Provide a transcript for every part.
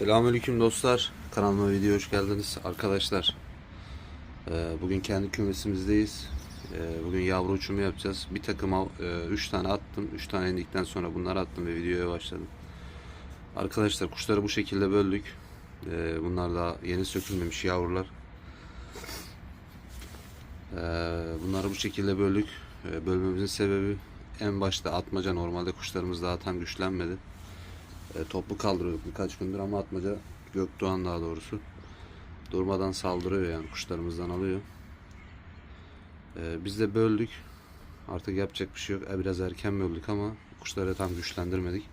Selamünaleyküm dostlar. Kanalıma video hoş geldiniz arkadaşlar. Ee, bugün kendi kümesimizdeyiz. Ee, bugün yavru uçumu yapacağız. Bir takım 3 tane attım. 3 tane indikten sonra bunları attım ve videoya başladım. Arkadaşlar kuşları bu şekilde böldük. Ee, bunlar daha yeni sökülmemiş yavrular. Bunları bu şekilde böldük. Bölmemizin sebebi en başta atmaca normalde kuşlarımız daha tam güçlenmedi. E, toplu kaldırıyorduk birkaç gündür ama atmaca Gökdoğan daha doğrusu durmadan saldırıyor yani kuşlarımızdan alıyor. E, biz de böldük. Artık yapacak bir şey yok. E, biraz erken böldük ama kuşları tam güçlendirmedik.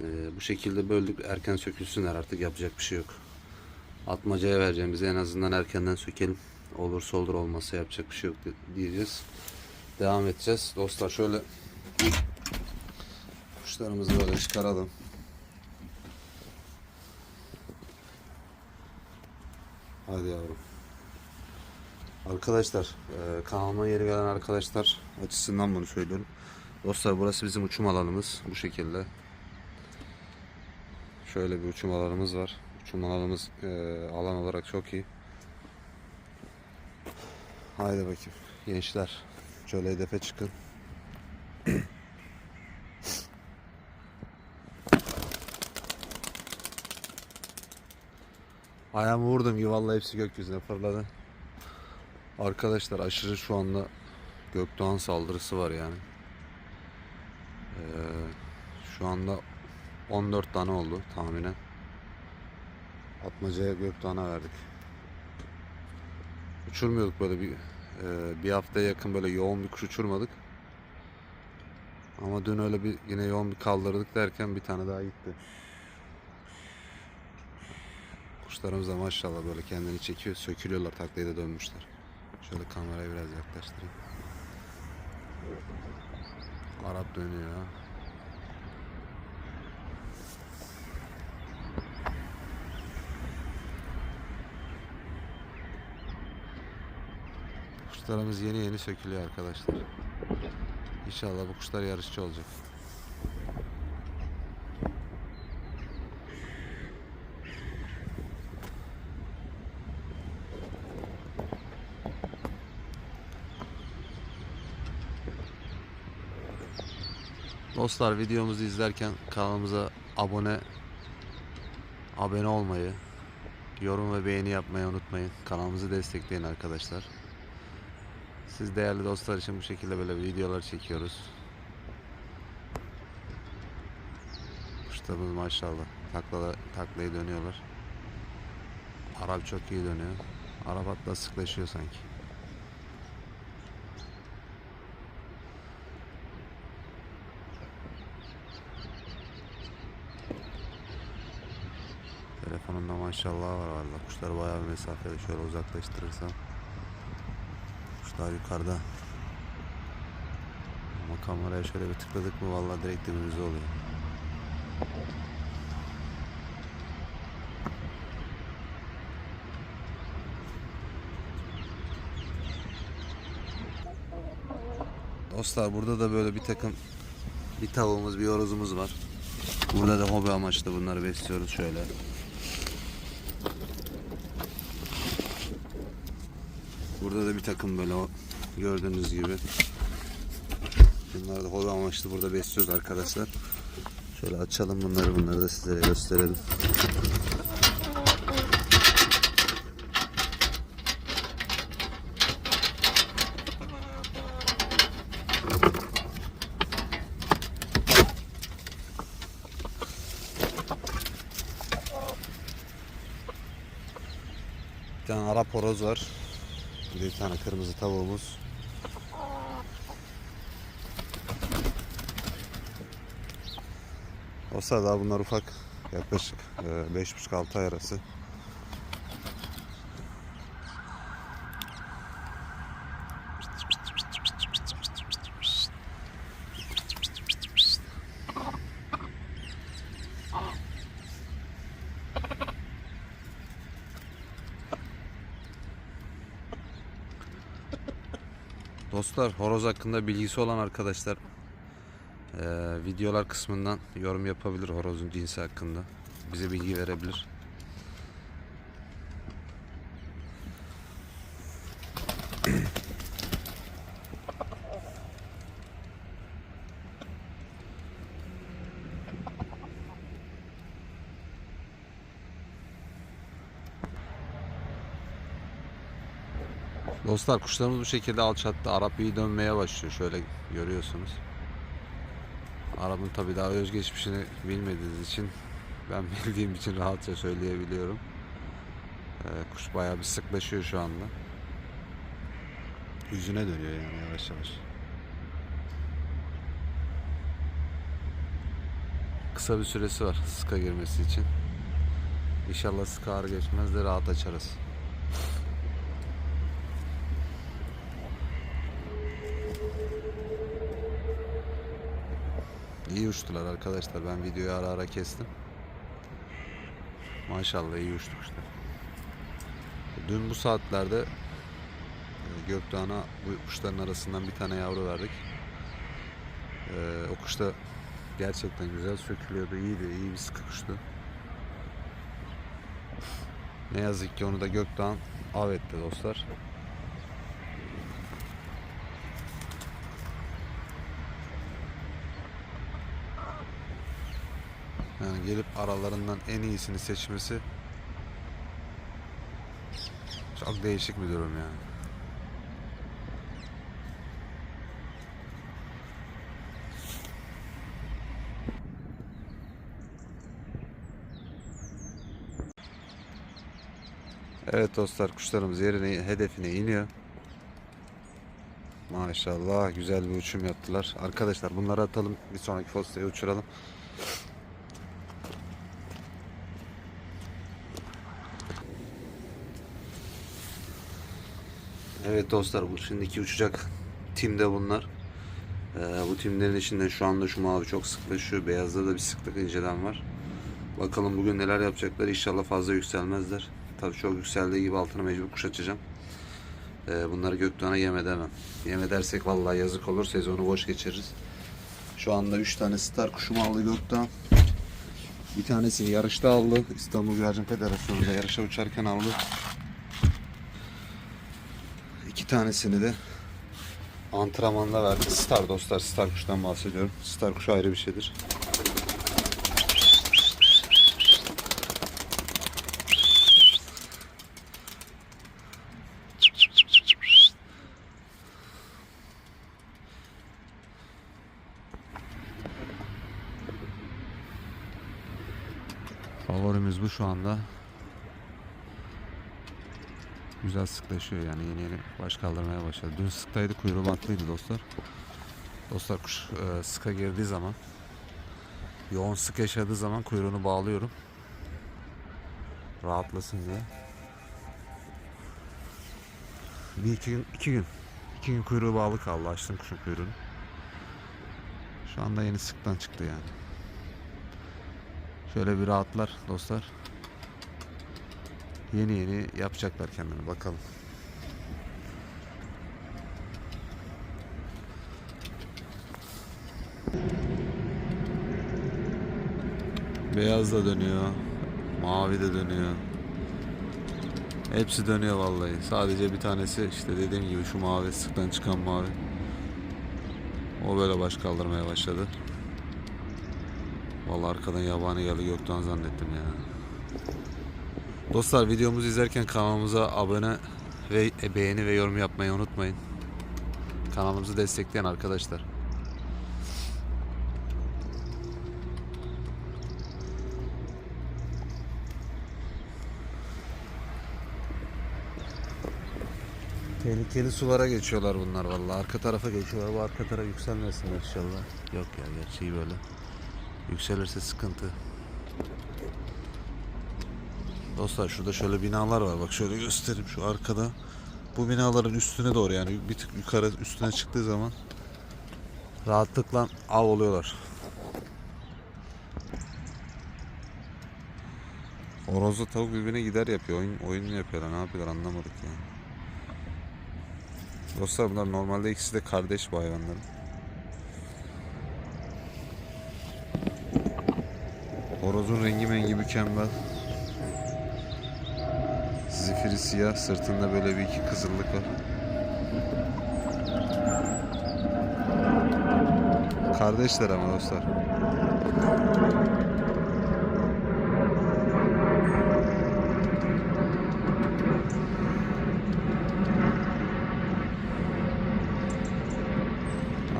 E, bu şekilde böldük. Erken sökülsünler artık yapacak bir şey yok. Atmacaya vereceğimizi en azından erkenden sökelim. Olursa olur olmazsa yapacak bir şey yok di- diyeceğiz. Devam edeceğiz. Dostlar şöyle Kuşlarımızı böyle çıkaralım. Hadi yavrum. Arkadaşlar, e, kanalıma yeni gelen arkadaşlar açısından bunu söylüyorum. Dostlar burası bizim uçum alanımız bu şekilde. Şöyle bir uçum alanımız var. Uçum alanımız e, alan olarak çok iyi. Haydi bakayım gençler. Şöyle hedefe çıkın. Ayağımı vurdum ki vallahi hepsi gökyüzüne fırladı. Arkadaşlar aşırı şu anda Gökdoğan saldırısı var yani. Ee, şu anda 14 tane oldu tahminen. Atmaca'ya Gökdoğan'a verdik. Uçurmuyorduk böyle bir e, bir haftaya yakın böyle yoğun bir kuş uçurmadık. Ama dün öyle bir yine yoğun bir kaldırdık derken bir tane daha gitti. Kuşlarımız da maşallah böyle kendini çekiyor. Sökülüyorlar taklaya da dönmüşler. Şöyle kamerayı biraz yaklaştırayım. Arap dönüyor. Kuşlarımız yeni yeni sökülüyor arkadaşlar. İnşallah bu kuşlar yarışçı olacak. Dostlar videomuzu izlerken kanalımıza abone abone olmayı, yorum ve beğeni yapmayı unutmayın. Kanalımızı destekleyin arkadaşlar. Siz değerli dostlar için bu şekilde böyle videolar çekiyoruz. Kuşlarımız maşallah taklada, taklayı dönüyorlar. Arap çok iyi dönüyor. Arap hatta sıklaşıyor sanki. Telefonunda maşallah var valla. Kuşlar bayağı bir mesafede. Şöyle uzaklaştırırsam. Kuşlar yukarıda. Ama kameraya şöyle bir tıkladık mı valla direkt dibimizde oluyor. Dostlar burada da böyle bir takım bir tavuğumuz bir horozumuz var. Burada da hobi amaçlı bunları besliyoruz şöyle. Burada da bir takım böyle o gördüğünüz gibi. Bunları da hobi amaçlı burada besliyoruz arkadaşlar. Şöyle açalım bunları bunları da sizlere gösterelim. Bir tane Arap horoz var. Bir tane kırmızı tavuğumuz. O sırada bunlar ufak. Yaklaşık 5,5-6 ay arası. Dostlar horoz hakkında bilgisi olan arkadaşlar eee, videolar kısmından yorum yapabilir horozun cinsi hakkında. bize bilgi verebilir. Dostlar kuşlarımız bu şekilde alçattı. Arap iyi dönmeye başlıyor. Şöyle görüyorsunuz. Arap'ın tabi daha özgeçmişini bilmediğiniz için ben bildiğim için rahatça söyleyebiliyorum. Ee, kuş bayağı bir sıklaşıyor şu anda. Yüzüne dönüyor yani yavaş yavaş. Kısa bir süresi var sıka girmesi için. İnşallah sıka ağır geçmez de rahat açarız. İyi uçtular arkadaşlar. Ben videoyu ara ara kestim. Maşallah iyi uçtu kuşlar. Dün bu saatlerde e, Gökdoğan'a bu kuşların arasından bir tane yavru verdik. Ee, o kuş da gerçekten güzel sökülüyordu. İyiydi. iyi bir sıkı kuştu. Ne yazık ki onu da Gökdoğan av etti dostlar. Yani gelip aralarından en iyisini seçmesi çok değişik bir durum yani. Evet dostlar kuşlarımız yerine hedefine iniyor. Maşallah güzel bir uçum yaptılar. Arkadaşlar bunları atalım bir sonraki fostaya uçuralım. Evet dostlar bu şimdiki uçacak timde bunlar. Ee, bu timlerin içinde şu anda şu mavi çok sıklaşıyor. Beyazda da bir sıklık inceden var. Bakalım bugün neler yapacaklar. İnşallah fazla yükselmezler. Tabii çok yükseldiği gibi altına mecbur kuş açacağım. Ee, bunları Göktuğan'a yem edemem. Yem edersek vallahi yazık olur. Sezonu boş geçiririz. Şu anda 3 tane star kuşumu aldı Göktuğan. Bir tanesini yarışta aldı. İstanbul Güvercin Federasyonu'nda yarışa uçarken aldı. Tanesini de antrenmanda verdi. Star dostlar, star kuştan bahsediyorum. Star kuşu ayrı bir şeydir. Favorimiz bu şu anda. Güzel sıklaşıyor yani yeni yeni baş kaldırmaya başladı. Dün sıktaydı kuyruğu bantlıydı dostlar. Dostlar kuş e, sıka girdiği zaman yoğun sık yaşadığı zaman kuyruğunu bağlıyorum. Rahatlasın diye. Bir iki gün, iki gün. iki gün kuyruğu bağlı kaldı. Açtım kuşun kuyruğunu. Şu anda yeni sıktan çıktı yani. Şöyle bir rahatlar dostlar. Yeni yeni yapacaklar kendini bakalım. Beyaz da dönüyor. Mavi de dönüyor. Hepsi dönüyor vallahi. Sadece bir tanesi işte dediğim gibi şu mavi sıktan çıkan mavi. O böyle baş kaldırmaya başladı. Vallahi arkadan yabani geldi gökten zannettim ya. Dostlar videomuzu izlerken kanalımıza abone ve beğeni ve yorum yapmayı unutmayın. Kanalımızı destekleyen arkadaşlar. Tehlikeli sulara geçiyorlar bunlar vallahi. Arka tarafa geçiyorlar. Bu arka tarafa yükselmesinler inşallah. Yok ya gerçeği böyle. Yükselirse sıkıntı. Dostlar şurada şöyle binalar var. Bak şöyle göstereyim şu arkada. Bu binaların üstüne doğru yani bir tık yukarı üstüne çıktığı zaman rahatlıkla av oluyorlar. Horozla tavuk birbirine gider yapıyor. Oyun, oyun yapıyorlar? Ne yapıyorlar anlamadık yani. Dostlar bunlar normalde ikisi de kardeş bu hayvanların. Horozun rengi mengi mükemmel. Zifiri siyah, sırtında böyle bir iki kızıllık var. Kardeşler ama dostlar.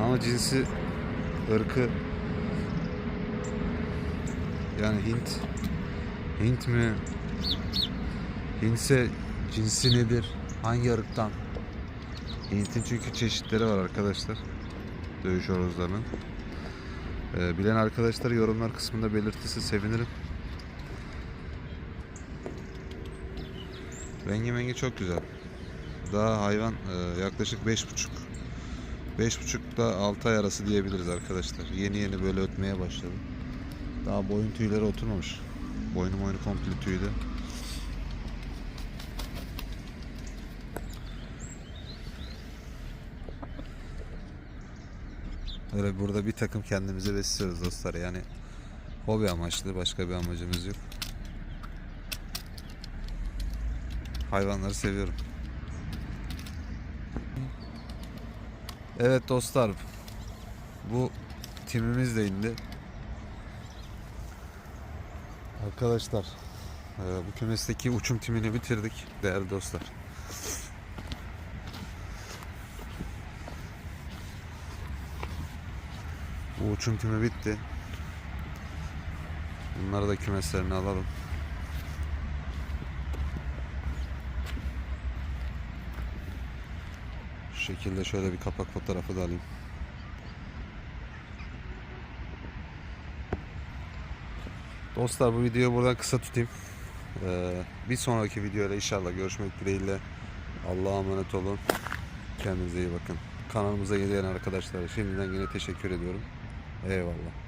Ama cinsi, ırkı yani Hint Hint mi? Hintse cinsi nedir? Hangi ırktan? Hint'in çünkü çeşitleri var arkadaşlar. Dövüş horozlarının. Ee, bilen arkadaşlar yorumlar kısmında belirtirse sevinirim. Rengi mengi çok güzel. Daha hayvan e, yaklaşık 5,5 5,5 da 6 ay arası diyebiliriz arkadaşlar. Yeni yeni böyle ötmeye başladı. Daha boyun tüyleri oturmamış. Boynu boynu komple tüylü. Öyle burada bir takım kendimize besliyoruz dostlar. Yani hobi amaçlı başka bir amacımız yok. Hayvanları seviyorum. Evet dostlar. Bu timimiz de indi. Arkadaşlar e, bu kümesteki uçum timini bitirdik değerli dostlar. Bu uçum timi bitti. Bunları da kümeslerine alalım. Şu şekilde şöyle bir kapak fotoğrafı da alayım. Dostlar bu videoyu buradan kısa tutayım. Ee, bir sonraki videoyla inşallah görüşmek dileğiyle. Allah'a emanet olun. Kendinize iyi bakın. Kanalımıza gelen arkadaşlara şimdiden yine teşekkür ediyorum. Eyvallah.